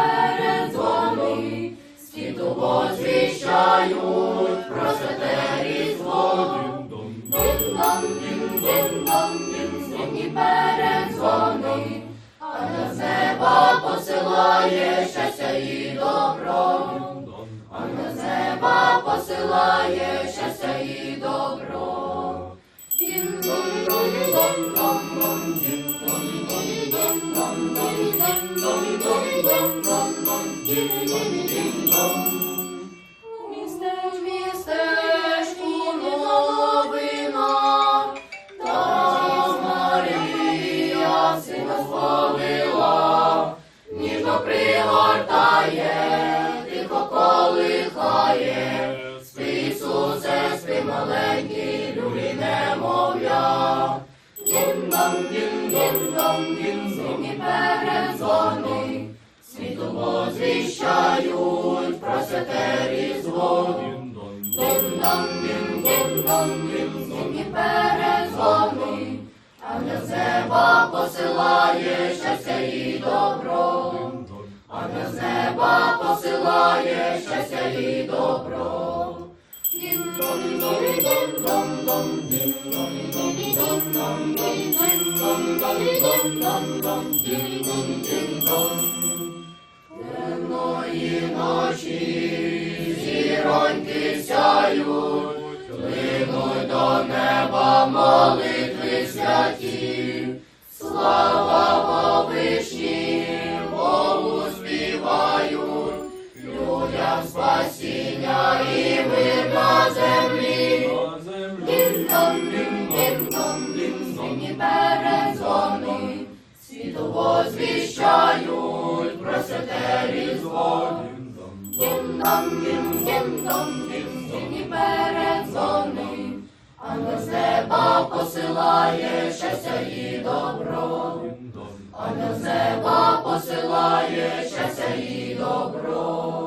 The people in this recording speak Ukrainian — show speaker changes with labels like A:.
A: дім передзвони, світу возвіщають про святе різдво. Дім-дом, дім-дім-дом, дім передзвони, а з неба посилає щастя і добро. Ангел з неба посилає щастя і добро. Дім-дом-дом-дом-дом-дом, маленький, любий немовля. Дім-дом, дім-дім-дом, дім, зимні передзвони, світу возвіщають про святе різдво. Дім-дом, дім-дім-дом, дім, зимні передзвони, Ангел з неба посилає щастя і добро. Ангел з неба посилає щастя і добро. Темної ночі зіроньки сяють, линуть до неба молитви посилає щастя і добро. а з неба посилає щастя і добро.